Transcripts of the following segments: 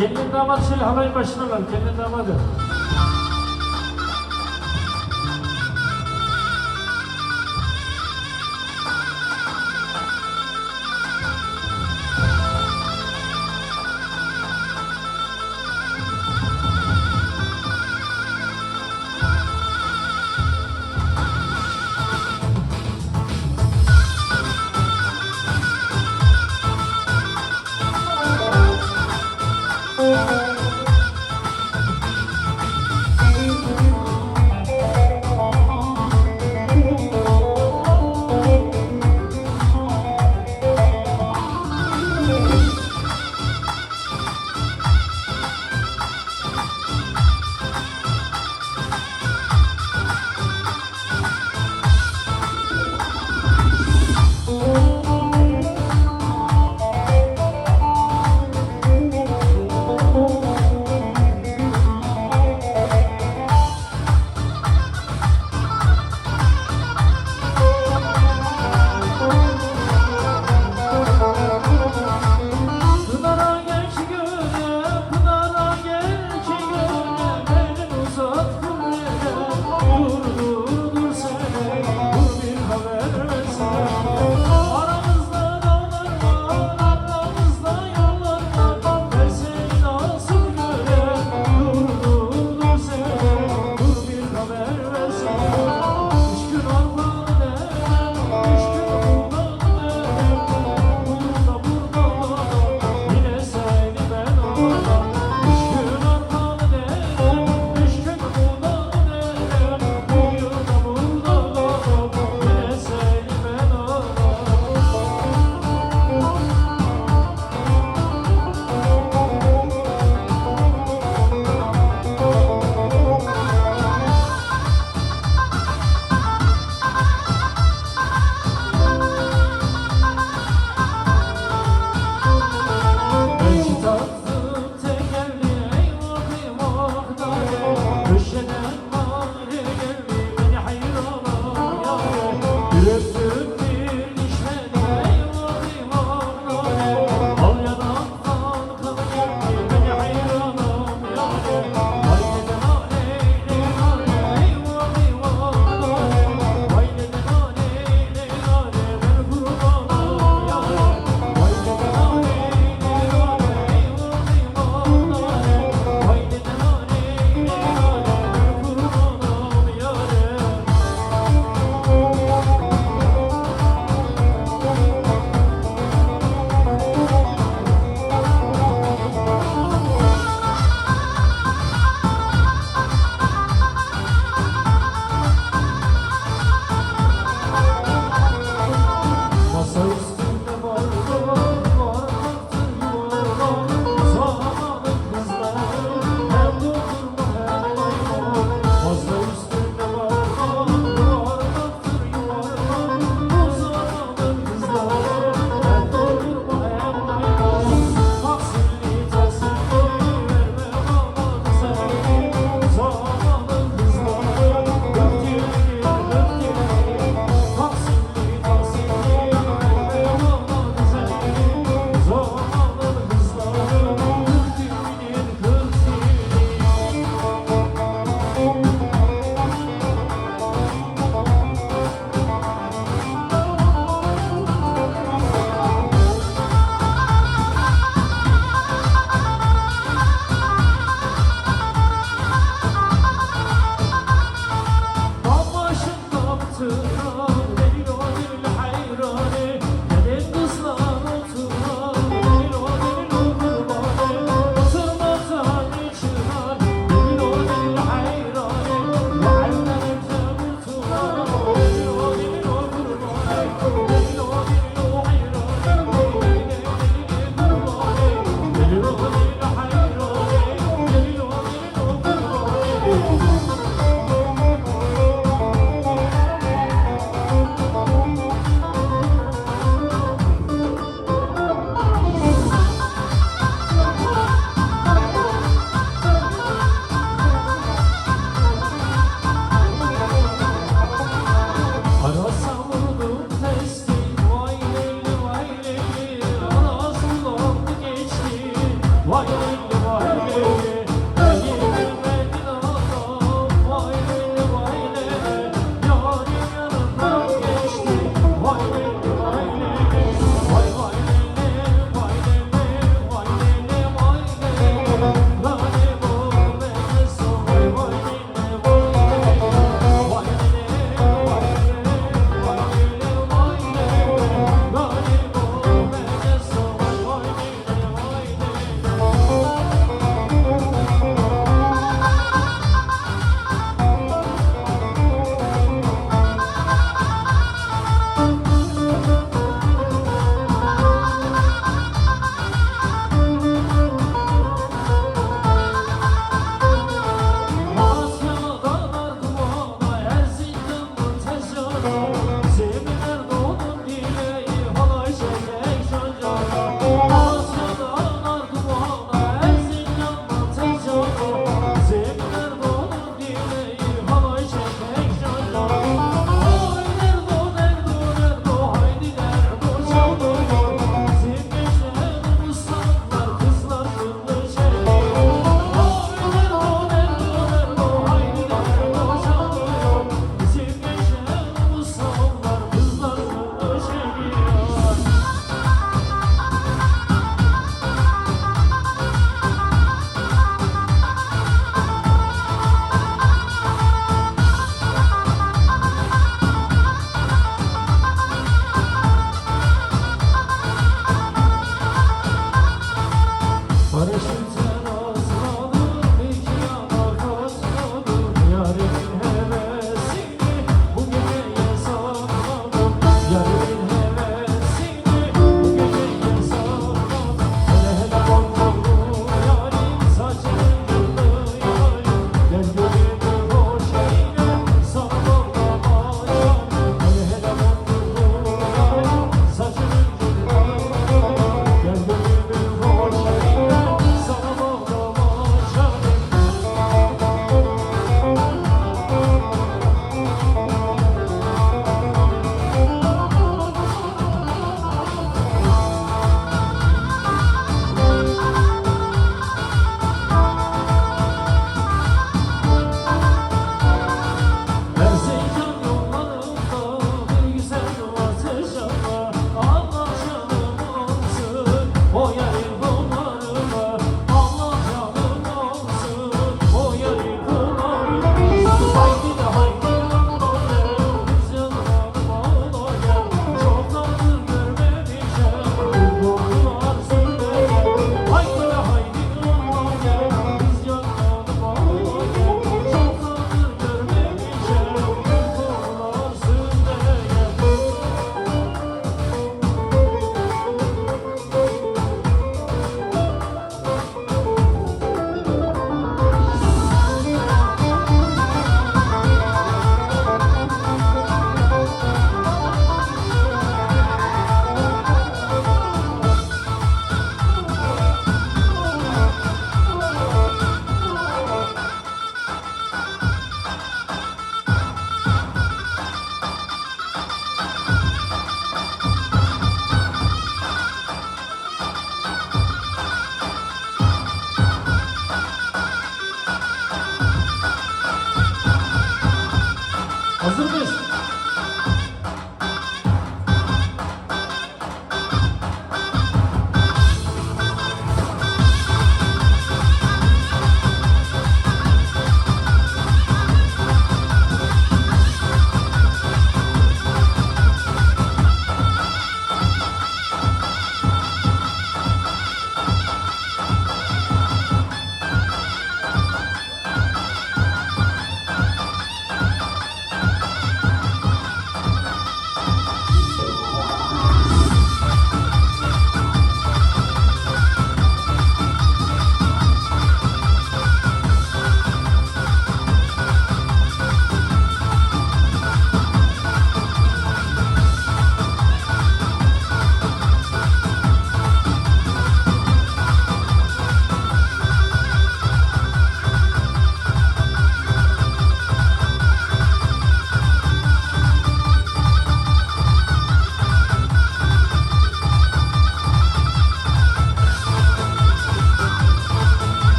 Gelin damat şöyle halayın başına var. Gelin damadı.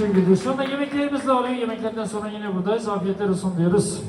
Teşekkür ediyoruz. Şu anda yemeklerimiz de alıyor. Yemeklerden sonra yine buradayız. Afiyetler olsun diyoruz.